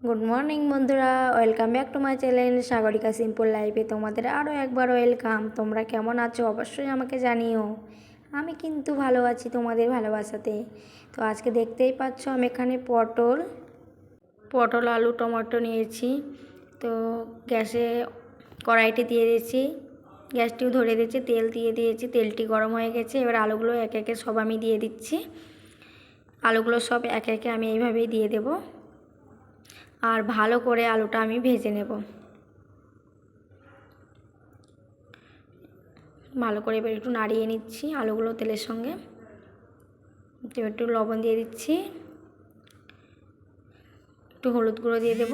Good morning বন্ধুরা। Welcome back to my channel Sagarika simple লাইফে তোমাদের আরও একবার ওয়েলকাম তোমরা কেমন আছো? অবশ্যই আমাকে জানিও। আমি কিন্তু ভালো আছি তোমাদের ভালোবাসাতে। তো আজকে দেখতেই পাচ্ছ আমি এখানে পটল পটল, আলু, টমেটো নিয়েছি। তো গ্যাসে কড়াইটি দিয়ে দিয়েছি। গ্যাসটিও ধরে দিয়েছি, তেল দিয়ে দিয়েছি। তেলটি গরম হয়ে গেছে। এবার আলুগুলো একে একে সব আমি দিয়ে দিচ্ছি। আলুগুলো সব একে একে আমি এইভাবেই দিয়ে দেবো। আর ভালো করে আলুটা আমি ভেজে নেব। ভালো করে এবার একটু নাড়িয়ে নিচ্ছি আলুগুলো তেলের সঙ্গে। এবার একটু লবণ দিয়ে দিচ্ছি। একটু হলুদ গুঁড়ো দিয়ে দেব।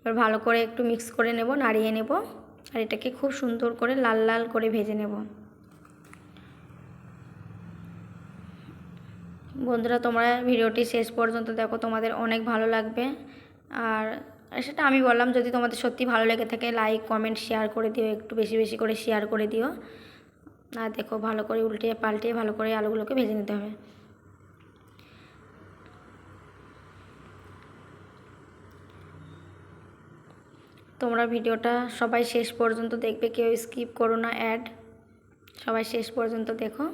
এবার ভালো করে একটু মিক্স করে নেব, নাড়িয়ে নেব। আর এটাকে খুব সুন্দর করে লাল লাল করে ভেজে নেব। বন্ধুরা, তোমরা ভিডিওটি শেষ পর্যন্ত দেখো, তোমাদের অনেক ভালো লাগবে। আর সেটা আমি বললাম, যদি তোমাদের সত্যি ভালো লেগে থাকে লাইক কমেন্ট শেয়ার করে দিও, একটু বেশি বেশি করে শেয়ার করে দিও। আর দেখো, ভালো করে উল্টে পাল্টে ভালো করে আলুগুলোকে ভেজে নিতে হবে। তোমরা ভিডিওটা সবাই শেষ পর্যন্ত দেখবে, কেউ স্কিপ করো না অ্যাড সবাই শেষ পর্যন্ত দেখো।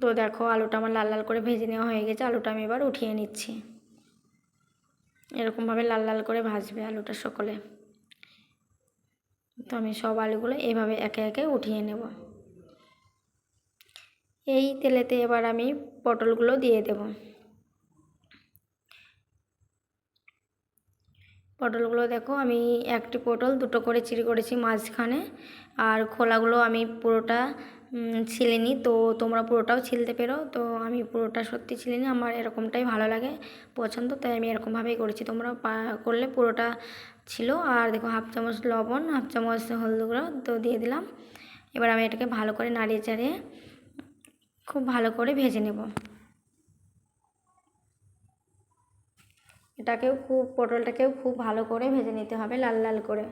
তো দেখো আলুটা আমার লাল লাল করে ভেজে নেওয়া হয়ে গেছে, আলুটা আমি এবার উঠিয়ে নিচ্ছি। এরকমভাবে লাল লাল করে ভাজবে আলুটা সকলে। তো আমি সব আলুগুলো এইভাবে একে একে উঠিয়ে নেব। এই তেলেতে এবার আমি পটলগুলো দিয়ে দেব। পটলগুলো দেখো আমি একটি পটল দুটো করে চিড়ি করেছি মাঝখানে, আর খোলাগুলো আমি পুরোটা ছিলিনি। তো তোমরা পুরোটাও ছিলতে পেরো। তো আমি পুরোটা সত্যি ছিলিনি। আমার এরকমটাই ভালো লাগে, পছন্দ। তাই আমি এরকমভাবেই করেছি। তোমরা করলে পুরোটা ছিল। আর দেখো, হাফ চামচ লবণ, হাফ চামচ হলুদ গুঁড়ো তো দিয়ে দিলাম। এবার আমি এটাকে ভালো করে নাড়িয়ে চাড়িয়ে খুব ভালো করে ভেজে নেব। এটাকেও খুব, পটলটাকেও খুব ভালো করে ভেজে নিতে হবে, লাল লাল করে।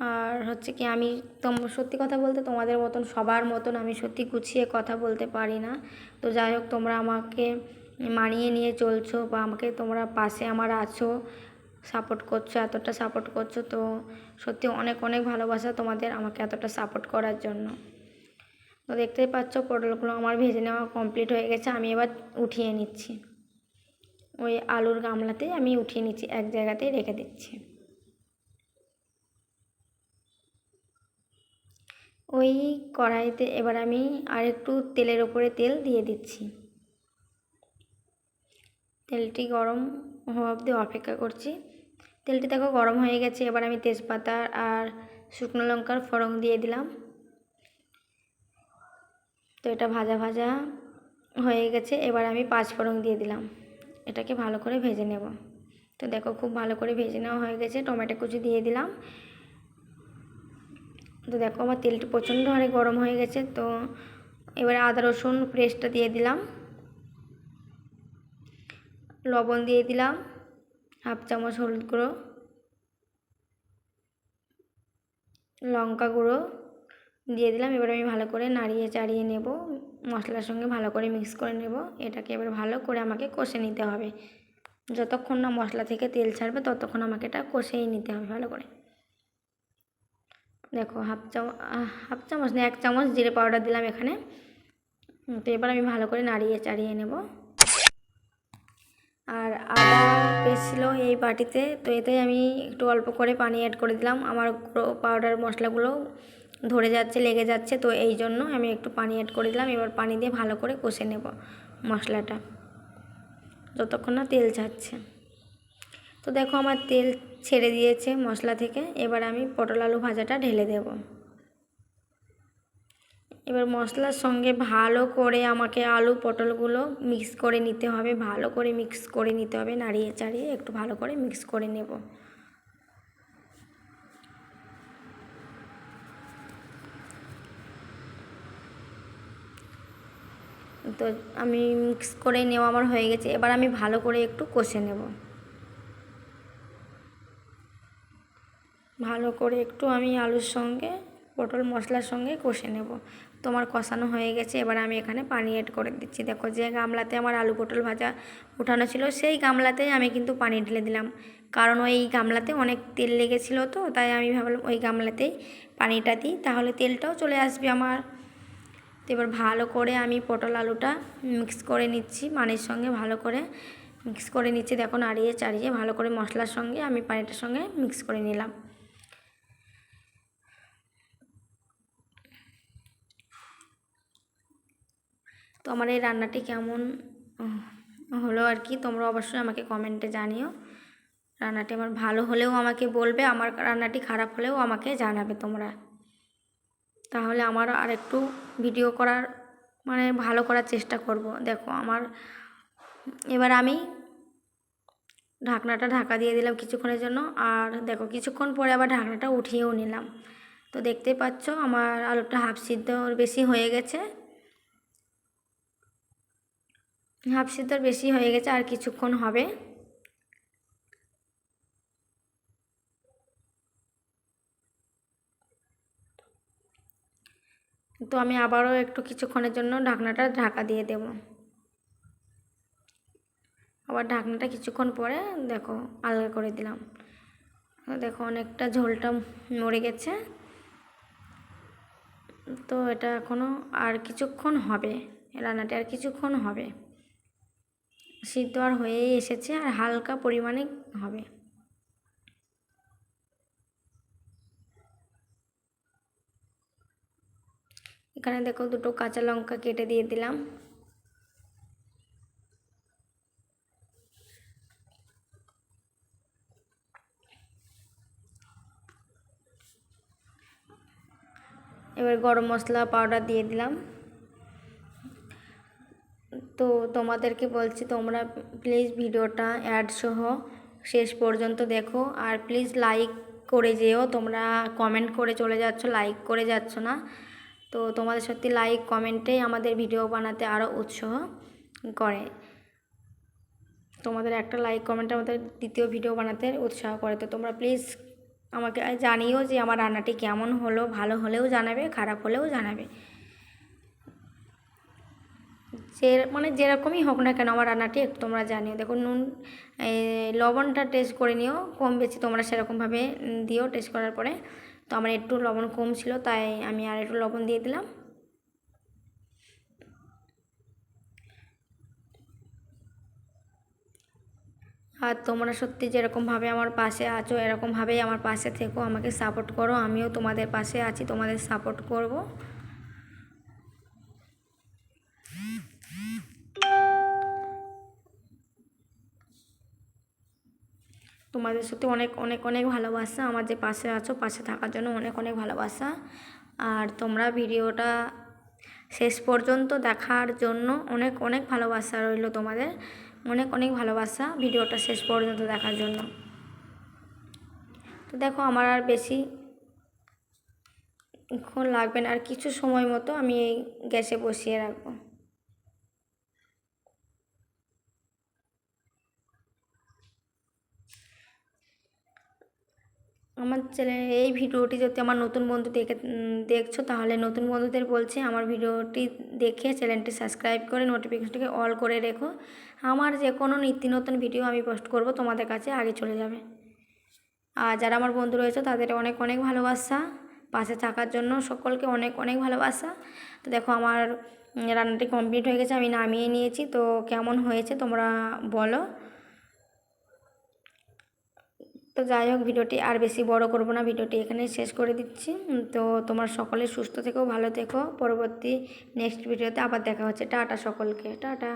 আর হচ্ছে কি আমি তোম, সত্যি কথা বলতে তোমাদের মতন, সবার মতন আমি সত্যি গুছিয়ে কথা বলতে পারি না। তো যাই হোক, তোমরা আমাকে মানিয়ে নিয়ে চলছো বা আমাকে তোমরা পাশে আমার আছো সাপোর্ট করছ, এতটা সাপোর্ট করছ, তো সত্যি অনেক অনেক ভালোবাসা তোমাদের আমাকে এতটা সাপোর্ট করার জন্য। তো দেখতেই পাচ্ছ পটলগুলো আমার ভেজে নেওয়া কমপ্লিট হয়ে গেছে, আমি এবার উঠিয়ে নিচ্ছি। ওই আলুর গামলাতে আমি উঠিয়ে নিচ্ছি, এক জায়গাতেই রেখে দিচ্ছি। ওই কড়াইতে এবার আমি আর একটু তেলের ওপরে তেল দিয়ে দিচ্ছি। তেলটি গরম হওয়া অবধি অপেক্ষা করছি। তেলটি দেখো গরম হয়ে গেছে, এবার আমি তেজপাতা আর শুকনো লঙ্কার ফোড়ন দিয়ে দিলাম। তো এটা ভাজা ভাজা হয়ে গেছে, এবার আমি পাঁচ ফোড়ন দিয়ে দিলাম। এটাকে ভালো করে ভেজে নেব। তো দেখো খুব ভালো করে ভেজে নেওয়া হয়ে গেছে, টমেটো কুচি দিয়ে দিলাম। তো দেখো আমার তেলটি প্রচণ্ড হারে গরম হয়ে গেছে, তো এবারে আদা রসুন পেস্টটা দিয়ে দিলাম। লবণ দিয়ে দিলাম, হাফ চামচ হলুদ গুঁড়ো, লঙ্কা গুঁড়ো দিয়ে দিলাম। এবার আমি ভালো করে নাড়িয়ে চাড়িয়ে নেব, মশলার সঙ্গে ভালো করে মিক্স করে নেব। এটাকে এবার ভালো করে আমাকে কষে নিতে হবে। যতক্ষণ না মশলা থেকে তেল ছাড়বে, ততক্ষণ আমাকে এটা কষেই নিতে হবে ভালো করে। দেখো হাফ চামচ হাফ চামচ না, এক চামচ জিরে পাউডার দিলাম এখানে। তো এবার আমি ভালো করে নাড়িয়ে চাড়িয়ে নেব। আর আদা পেস্ট ছিল এই বাটিতে, তো এতে আমি একটু অল্প করে পানি অ্যাড করে দিলাম। আমার পাউডার মশলাগুলো ধরে যাচ্ছে, লেগে যাচ্ছে, তো এই জন্য আমি একটু পানি অ্যাড করে দিলাম। এবার পানি দিয়ে ভালো করে কষে নেব মশলাটা, যতক্ষণ না তেল ছাড়ছে তো দেখো আমার তেল ছেড়ে দিয়েছে মশলা থেকে। এবার আমি পটল আলু ভাজাটা ঢেলে দেব। এবার মশলার সঙ্গে ভালো করে আমাকে আলু পটলগুলো মিক্স করে নিতে হবে। ভালো করে মিক্স করে নিতে হবে নাড়িয়ে চাড়িয়ে, একটু ভালো করে মিক্স করে নেব। তো আমি মিক্স করে নেওয়া আমার হয়ে গেছে। এবার আমি ভালো করে একটু কষে নেব। ভালো করে একটু আমি আলুর সঙ্গে, পটল মশলার সঙ্গে কষে নেব। তোমার কষানো হয়ে গেছে, এবার আমি এখানে পানি অ্যাড করে দিচ্ছি। দেখো যে গামলাতে আমার আলু পটল ভাজা উঠানো ছিল, সেই গামলাতেই আমি কিন্তু পানি ঢেলে দিলাম। কারণ ওই গামলাতে অনেক তেল লেগেছিলো তো, তাই আমি ভাবলাম ওই গামলাতেই পানিটা দিই, তাহলে তেলটাও চলে আসবে আমার। তো এবার ভালো করে আমি পটল আলুটা মিক্স করে নিচ্ছি, পানির সঙ্গে ভালো করে মিক্স করে নিচ্ছি। দেখো নাড়িয়ে চাড়িয়ে ভালো করে মশলার সঙ্গে আমি পানিটার সঙ্গে মিক্স করে নিলাম। তো আমার এই রান্নাটি কেমন হলো আর কি, তোমরা অবশ্যই আমাকে কমেন্টে জানিও। রান্নাটি আমার ভালো হলেও আমাকে বলবে, আমার রান্নাটি খারাপ হলেও আমাকে জানাবে তোমরা। তাহলে আমার আর একটু ভিডিও করার মানে ভালো করার চেষ্টা করব। দেখো, আমার, এবার আমি ঢাকনাটা ঢাকা দিয়ে দিলাম কিছুক্ষণের জন্য, আর দেখো, কিছুক্ষণ পরে আবার ঢাকনাটা উঠিয়েও নিলাম। তো দেখতেই পাচ্ছ, আমার আলুটা হাফ সিদ্ধ বেশি হয়ে গেছে। হাফ সিদ্ধর বেশি হয়ে গেছে, আর কিছুক্ষণ হবে। তো আমি আবারও একটু কিছুক্ষণের জন্য ঢাকনাটা ঢাকা দিয়ে দেব। আবার ঢাকনাটা কিছুক্ষণ পরে দেখো আলগা করে দিলাম। দেখো অনেকটা ঝোলটা মরে গেছে। তো এটা এখনও আর কিছুক্ষণ হবে রান্নাটা আর কিছুক্ষণ হবে। সিদ্ধ আর হয়েই এসেছে আর হালকা পরিমাণে হবে। এখানে দেখো দুটো কাঁচা লঙ্কা কেটে দিয়ে দিলাম। এবার গরম মশলা পাউডার দিয়ে দিলাম। তো তোমাদেরকে বলছি, তোমরা প্লিজ ভিডিওটা অ্যাড সহ শেষ পর্যন্ত দেখো। আর প্লিজ লাইক করে যেও, তোমরা কমেন্ট করে চলে যাচ্ছ লাইক করে যাচ্ছ না। তো তোমাদের সত্যি লাইক কমেন্টেই আমাদের ভিডিও বানাতে আরও উৎসাহ করে। তোমাদের একটা লাইক কমেন্ট আমাদের দ্বিতীয় ভিডিও বানাতে উৎসাহ করে। তো তোমরা প্লিজ আমাকে জানিও যে আমার রান্নাটি কেমন হলো, ভালো হলেও জানাবে, খারাপ হলেও জানাবে। যে মানে যেরকমই হোক না কেন আমার রান্নাটি একটু তোমরা জানিও। দেখো নুন লবণটা টেস্ট করে নিও, কম বেশি তোমরা সেরকমভাবে দিও টেস্ট করার পরে। তো আমার একটু লবণ কম ছিল, তাই আমি আর একটু লবণ দিয়ে দিলাম। আর তোমরা সত্যি যেরকমভাবে আমার পাশে আছো, এরকমভাবেই আমার পাশে থেকো, আমাকে সাপোর্ট করো, আমিও তোমাদের পাশে আছি, তোমাদের সাপোর্ট করব। তোমাদের সত্যি অনেক অনেক অনেক ভালোবাসা। আমার যে পাশে আছো, পাশে থাকার জন্য অনেক অনেক ভালোবাসা। আর তোমরা ভিডিওটা শেষ পর্যন্ত দেখার জন্য অনেক অনেক ভালোবাসা রইল তোমাদের। অনেক অনেক ভালোবাসা ভিডিওটা শেষ পর্যন্ত দেখার জন্য। তো দেখো, আমার আর বেশি লাগবে না। আর কিছু সময় মতো আমি এই গ্যাসে বসিয়ে রাখব আমার চ্যানেলে এই ভিডিওটি যদি আমার নতুন বন্ধু দেখে দেখছ, তাহলে নতুন বন্ধুদের বলছি আমার ভিডিওটি দেখে চ্যানেলটি সাবস্ক্রাইব করে নোটিফিকেশনটিকে অল করে রেখো। আমার যে কোনো নিত্য নতুন ভিডিও আমি পোস্ট করব, তোমাদের কাছে আগে চলে যাবে। আর যারা আমার বন্ধু রয়েছে, তাদের অনেক অনেক ভালোবাসা। পাশে থাকার জন্য সকলকে অনেক অনেক ভালোবাসা। তো দেখো, আমার রান্নাটি কমপ্লিট হয়ে গেছে, আমি নামিয়ে নিয়েছি। তো কেমন হয়েছে তোমরা বলো। তো যাই হোক, ভিডিওটি আর বেশি বড় করব না, ভিডিওটি এখানে শেষ করে দিচ্ছি। তো তোমার সকলে সুস্থ থেকো, ভালো থেকো। পরবর্তী নেক্সট ভিডিওতে আবার দেখা হচ্ছে। টাটা সকলকে, টাটা।